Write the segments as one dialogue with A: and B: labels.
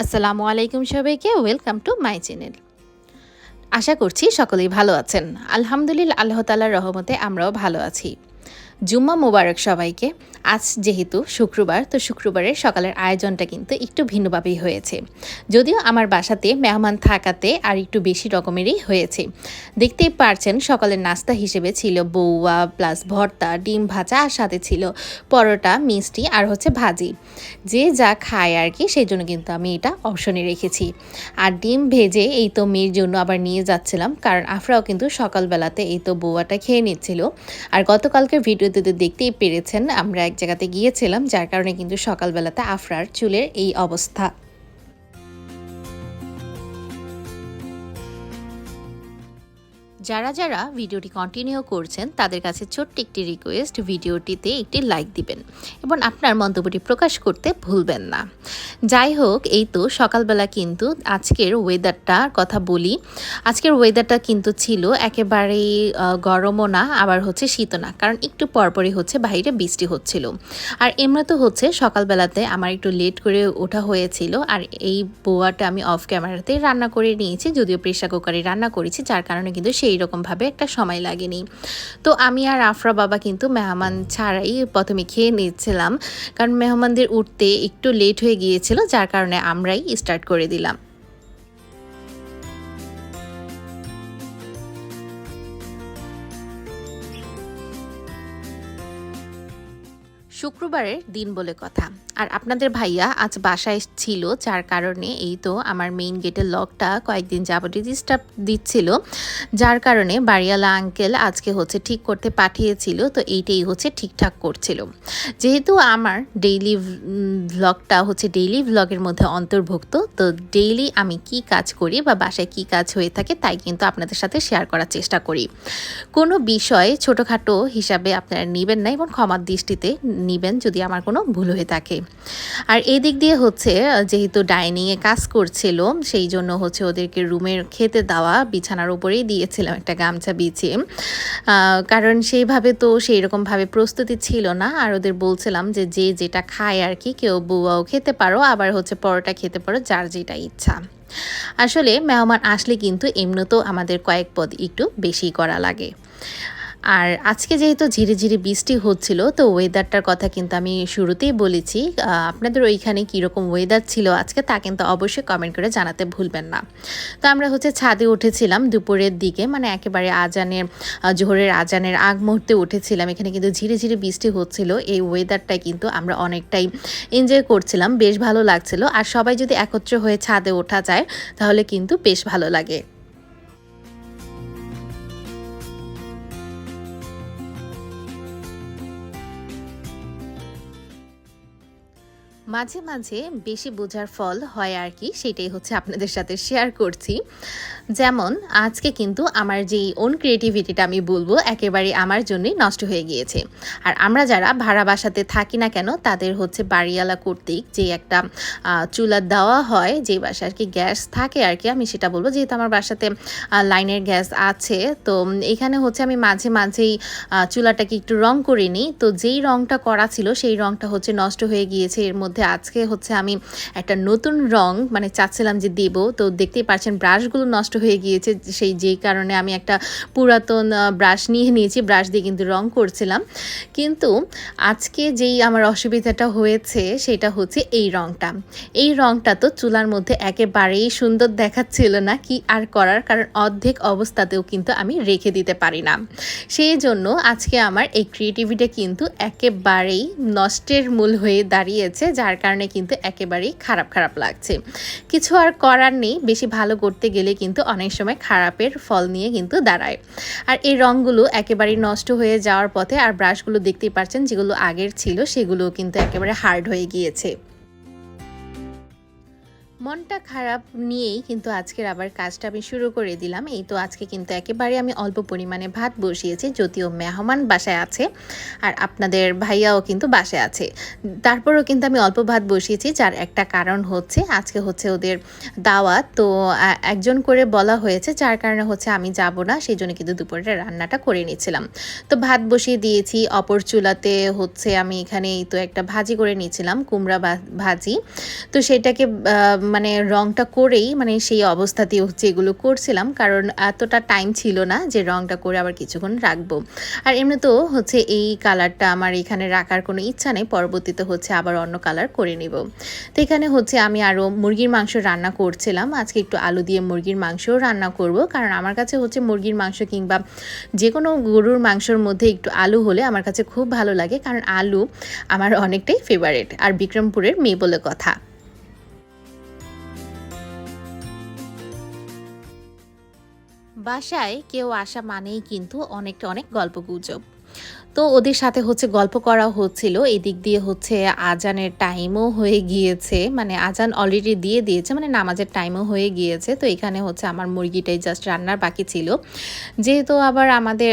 A: আসসালামু আলাইকুম সবাইকে ওয়েলকাম টু মাই চ্যানেল আশা করছি সকলেই ভালো আছেন। আলহামদুলিল্লাহ, আল্লাহ তালার রহমতে আমরাও ভালো আছি। জুম্মা মোবারক সবাইকে। আজ যেহেতু শুক্রবার, তো শুক্রবারের সকালের আয়োজনটা কিন্তু একটু ভিন্নভাবেই হয়েছে। যদিও আমার বাসাতে মেহমান থাকাতে আর একটু বেশি রকমেরই হয়েছে। দেখতেই পারছেন সকালের নাস্তা হিসেবে ছিল বৌয়া, প্লাস ভর্তা, ডিম ভাজা, আর সাথে ছিল পরোটা, মিষ্টি, আর হচ্ছে ভাজি। যে যা খায় আর কি, সেই জন্য কিন্তু আমি এটা অপশনে রেখেছি। আর ডিম ভেজে এই তো মেয়ের জন্য আবার নিয়ে যাচ্ছিলাম, কারণ আফরাও কিন্তু সকালবেলাতে এই তো বৌয়াটা খেয়ে নিচ্ছিল। আর গতকালকে ভিডিওতে দেখতেই পেরেছেন, আমরা এক জায়গাতে গিয়েছিলাম, যার কারণে কিন্তু সকালবেলাতে আফরার চুলের এই অবস্থা। যারা যারা ভিডিওটি কন্টিনিউ করছেন তাদের কাছে ছোট্ট একটি রিকোয়েস্ট ভিডিওটিতে একটি লাইক দিবেন এবং আপনার মন্তব্যটি প্রকাশ করতে ভুলবেন না। যাই হোক এই তো সকালবেলা কিন্তু আজকের ওয়েদারটার কথা বলি। আজকের ওয়েদারটা কিন্তু ছিল একেবারেই আহ, গরমও না আবার হচ্ছে শীতও না কারণ একটু পরপরই হচ্ছে বাইরে বৃষ্টি হচ্ছিল। আর এমনি তো হচ্ছে সকালবেলাতে আমার একটু লেট করে ওঠা হয়েছিল আর এই বোয়াটা আমি অফ ক্যামেরাতে রান্না করে নিয়েছি যদিও প্রেশার কুকারে রান্না করেছি যার কারণে কিন্তু সেই রকমভাবে একটা সময় লাগেনি। তো আমি আর আফরা বাবা কিন্তু মেহমান ছাড়াই প্রথমে খেয়ে নিচ্ছিলাম। কারণ মেহমানদের উঠতে একটু লেট হয়ে গিয়েছিল, যার কারণে আমরাই স্টার্ট করে দিলাম। শুক্রবারের দিন বলে কথা। আর আপনাদের ভাইয়া আজ বাসায় ছিল, যার কারণে এই তো আমার মেইন গেটের লকটা কয়েকদিন যাবতীয় ডিস্টার্ব দিচ্ছিল। যার কারণে বাড়িওয়ালা আঙ্কেল আজকে হচ্ছে ঠিক করতে পাঠিয়েছিল, তো এইটাই হচ্ছে ঠিকঠাক করছিল। যেহেতু আমার ডেইলি ভ্লগটা হচ্ছে ডেইলি ভ্লগের মধ্যে অন্তর্ভুক্ত, তো ডেইলি আমি কি কাজ করি বা বাসায় কি কাজ হয়ে থাকে তাই কিন্তু আপনাদের সাথে শেয়ার করার চেষ্টা করি। কোনো বিষয় ছোটোখাটো হিসাবে আপনারা নেবেন না এবং ক্ষমার দৃষ্টিতে নিবেন যদি আমার কোনো ভুল হয়ে থাকে। আর এই দিক দিয়ে হচ্ছে, যেহেতু ডাইনিংয়ে কাজ করছিল, সেই জন্য হচ্ছে ওদেরকে রুমের খেতে দেওয়া বিছানার উপরেই দিয়েছিলাম একটা গামছা বিছিয়ে। কারণ সেইভাবে তো সেই রকমভাবে প্রস্তুতি ছিল না। আর ওদের বলছিলাম যে যে যেটা খায় আর কি, কেউ বুয়াও খেতে পারো, আবার হচ্ছে পরোটা খেতে পারো, যার যেটা ইচ্ছা। আসলে মেহমান আসলে কিন্তু এমনিতেও আমাদের কয়েক পদ একটু বেশি করা লাগে। আর আজকে যেহেতু ঝিরি ঝিরি বৃষ্টি হচ্ছিল, তো ওয়েদারটার কথা কিন্তু আমি শুরুতেই বলেছি। আপনাদের ওইখানে কীরকম ওয়েদার ছিল আজকে তা কিন্তু অবশ্যই কমেন্ট করে জানাতে ভুলবেন না। তো আমরা হচ্ছে ছাদে উঠেছিলাম দুপুরের দিকে মানে একেবারে আজানের জোহরের আজানের আগ মুহূর্তে উঠেছিলাম। এখানে কিন্তু ঝিরি ঝিরি বৃষ্টি হচ্ছিল, এই ওয়েদারটাই কিন্তু আমরা অনেকটাই এনজয় করছিলাম, বেশ ভালো লাগছিল। আর সবাই যদি একত্র হয়ে ছাদে ওঠা যায়, তাহলে কিন্তু বেশ ভালো লাগে। মাঝে মাঝে বেশি বোঝার ফল হয় আর কি, সেটাই হচ্ছে আপনাদের সাথে শেয়ার করছি। যেমন, আজকে কিন্তু আমার যেই ওন ক্রিয়েটিভিটিটা আমি বলব, একেবারে আমার জন্যই নষ্ট হয়ে গিয়েছে। আর আমরা যারা ভাড়া বাসাতে থাকি না কেন, তাদের হচ্ছে বাড়িওয়ালা কর্তৃক যে একটা চুলা দেওয়া হয়, যে বাসায় আর কি গ্যাস থাকে আর কি, আমি সেটা বলব। যেহেতু আমার বাসাতে লাইনের গ্যাস আছে, তো এখানে হচ্ছে আমি মাঝে মাঝেই চুলাটাকে একটু রং করে নিই। তো যেই রংটা করা ছিল, সেই রংটা হচ্ছে নষ্ট হয়ে গিয়েছে। এর মধ্যে আজকে হচ্ছে আমি একটা নতুন রং মানে চাচ্ছিলাম যে দেব। তো দেখতেই পাচ্ছেন ব্রাশগুলো নষ্ট হয়ে গিয়েছে, সেই যেই কারণে আমি একটা পুরাতন ব্রাশ নিয়ে নিয়েছি, ব্রাশ দিয়ে কিন্তু রং করছিলাম। কিন্তু আজকে যেই আমার অসুবিধাটা হয়েছে সেটা হচ্ছে এই রংটা। এই রংটা তো চুলার মধ্যে একেবারেই সুন্দর দেখাচ্ছিল না কি আর করার, কারণ অর্ধেক অবস্থাতেও কিন্তু আমি রেখে দিতে পারি না। সেই জন্য আজকে আমার এই ক্রিয়েটিভিটা কিন্তু একেবারেই নষ্টের মূল হয়ে দাঁড়িয়েছে, যার কারণে কিন্তু একেবারেই খারাপ খারাপ লাগছে। কিছু আর করার নেই, বেশি ভালো করতে গেলে কিন্তু অনেক সময় খারাপের ফল নিয়ে কিন্তু দাঁড়ায়। আর এই রঙগুলো একেবারেই নষ্ট হয়ে যাওয়ার পথে আর ব্রাশগুলো দেখতেই পাচ্ছেন, যেগুলো আগের ছিল সেগুলো কিন্তু একেবারে হার্ড হয়ে গিয়েছে। মনটা খারাপ নিয়েই কিন্তু আজকের আবার কাজটা আমি শুরু করে দিলাম। এই তো আজকে কিন্তু একেবারে আমি অল্প পরিমাণে ভাত বসিয়েছি, যদিও মেহমান বাসায় আছে আর আপনাদের ভাইয়াও কিন্তু বাসায় আছে। তারপরেও কিন্তু আমি অল্প ভাত বসিয়েছি, যার একটা কারণ হচ্ছে, আজকে হচ্ছে ওদের দাওয়াত। তো একজন করে বলা হয়েছে, যার কারণে হচ্ছে আমি যাব না সেই জন্য কিন্তু দুপুরে রান্নাটা করে নিচ্ছিলাম। তো ভাত বসিয়ে দিয়েছি, অপর চুলাতে হচ্ছে আমি এখানে এই তো একটা ভাজি করে নিয়েছিলাম কুমড়া ভাজি। তো সেটাকে মানে রংটা করেই মানে সেই অবস্থাতেই হচ্ছে এগুলো করছিলাম। কারণ এতটা টাইম ছিল না যে রংটা করে আবার কিছুক্ষণ রাখব। আর এমনিতেও হচ্ছে এই কালারটা আমার এখানে রাখার কোনো ইচ্ছা নেই, পরবর্তীতে হচ্ছে আবার অন্য কালার করে নিব। তো এখানে হচ্ছে আমি আরও মুরগির মাংস রান্না করছিলাম। আজকে একটু আলু দিয়ে মুরগির মাংসও রান্না করব। কারণ আমার কাছে হচ্ছে মুরগির মাংস কিংবা যে কোনো গরুর মাংসর মধ্যে একটু আলু হলে আমার কাছে খুব ভালো লাগে। কারণ আলু আমার অনেকটাই ফেভারেট আর বিক্রমপুরের মেয়ে বলে কথা। বাসায় কেউ আসা মানেই কিন্তু অনেকটা অনেক গল্প গুজব তো ওদের সাথে হচ্ছে গল্প করা হচ্ছিল। এদিক দিয়ে হচ্ছে আজানের টাইমও হয়ে গিয়েছে। মানে আজান অলরেডি দিয়ে দিয়েছে মানে নামাজের টাইমও হয়ে গিয়েছে। তো এখানে হচ্ছে আমার মুরগিটাই জাস্ট রান্নার বাকি ছিল। যেহেতু আবার আমাদের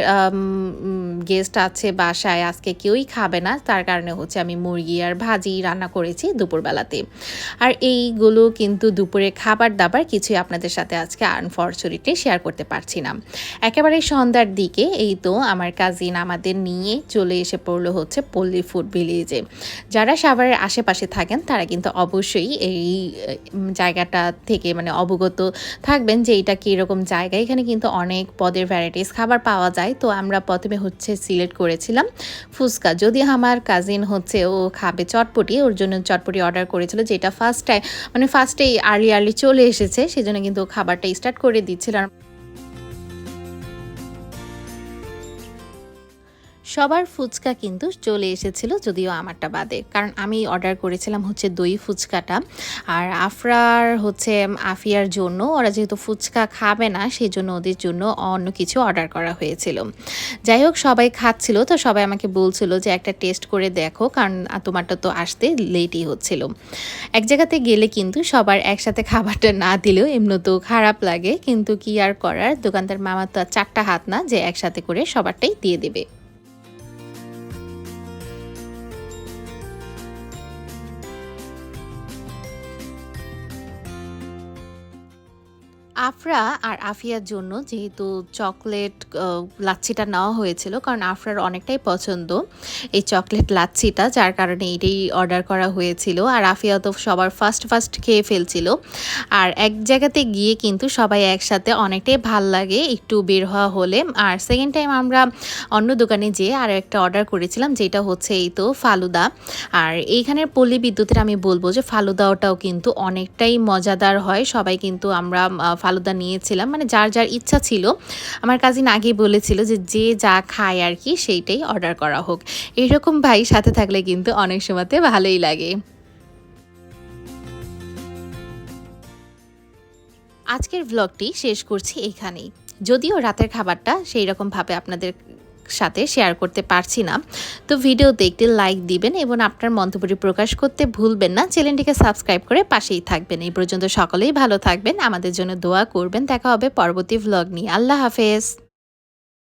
A: গেস্ট আছে বাসায়, আজকে কেউই খাবে না। তার কারণে হচ্ছে আমি মুরগি আর ভাজি রান্না করেছি দুপুরবেলাতে। আর এইগুলো কিন্তু দুপুরে খাবার দাবার কিছুই আপনাদের সাথে আজকে আনফর্চুনেটলি শেয়ার করতে পারছি না। একেবারে সন্ধ্যার দিকে, এই তো আমার কাজিন আমাদের নিয়ে নিয়ে চলে এসে পড়ল হচ্ছে পল্লী ফুড ভিলেজে। যারা সাভারের আশেপাশে থাকেন, তারা কিন্তু অবশ্যই এই জায়গাটা থেকে মানে অবগত থাকবেন যে এটা কীরকম জায়গা। এখানে কিন্তু অনেক পদের ভ্যারাইটিস খাবার পাওয়া যায়। তো আমরা প্রথমে হচ্ছে সিলেক্ট করেছিলাম ফুচকা। যদি আমার কাজিন হচ্ছে ও খাবে চটপটি, ওর জন্য চটপটি অর্ডার করেছিল যেটা ফার্স্ট টাইম মানে ফার্স্টেই আর্লি আর্লি চলে এসেছে, সেজন্য কিন্তু খাবারটা স্টার্ট করে দিচ্ছিল। সবার ফুচকা কিন্তু চলে এসেছিল, যদিও আমারটা বাদে। কারণ আমি অর্ডার করেছিলাম হচ্ছে দই ফুচকাটা, আর আফরার হচ্ছে আফিয়ার জন্য, ওরা যেহেতু ফুচকা খাবে না সেই জন্য ওদের জন্য অন্য কিছু অর্ডার করা হয়েছিল। যাই হোক, সবাই খাচ্ছিল, তো সবাই আমাকে বলছিল যে একটা টেস্ট করে দেখো, কারণ তোমারটা তো আসতে লেটই হচ্ছিল। এক জায়গাতে গেলে কিন্তু সবার একসাথে খাবারটা না দিলেও এমনি তো খারাপ লাগে, কিন্তু কি আর করার? দোকানদার মামার তো চারটা হাত না, যে একসাথে করে সবারটাই দিয়ে দেবে। আফরা আর আফিয়ার জন্য যেহেতু চকলেট লাচ্ছিটা নেওয়া হয়েছিল, কারণ আফরার অনেকটাই পছন্দ এই চকলেট লাচ্ছিটা, যার কারণে এটাই অর্ডার করা হয়েছিল। আর আফিয়া তো সবার ফার্স্ট ফার্স্ট খেয়ে ফেলছিল। আর এক জায়গাতে গিয়ে কিন্তু সবাই একসাথে অনেকটাই ভালো লাগে একটু বের হওয়া হলে। আর সেকেন্ড টাইম আমরা অন্য দোকানে যেয়ে আর একটা অর্ডার করেছিলাম, যেটা হচ্ছে এই তো ফালুদা। আর এইখানের পল্লী বিদ্যুতের আমি বলব যে ফালুদাওটাও কিন্তু অনেকটাই মজাদার হয়। সবাই কিন্তু আমরা ফালুদা নিয়েছিলাম মানে যার যার ইচ্ছা ছিল। আমার কাজিন আগেই বলেছিল যে যে যা খায় আর কি সেইটাই অর্ডার করা হোক। এইরকম ভাই সাথে থাকলে কিন্তু অনেক সময়তে ভালোই লাগে। আজকের ভ্লগটি শেষ করছি এখানেই। যদিও রাতের খাবারটা সেই রকমভাবে আপনাদের সাথে শেয়ার করতে পারছি না। তো ভিডিওতে একটি লাইক দিবেন এবং আপনার মন্তব্যটি প্রকাশ করতে ভুলবেন না। চ্যানেলটিকে সাবস্ক্রাইব করে পাশেই থাকবেন। এই পর্যন্ত সকলেই ভালো থাকবেন। আমাদের জন্য দোয়া করবেন। দেখা হবে পরবর্তী ভ্লগ নিয়ে। আল্লাহ হাফেজ।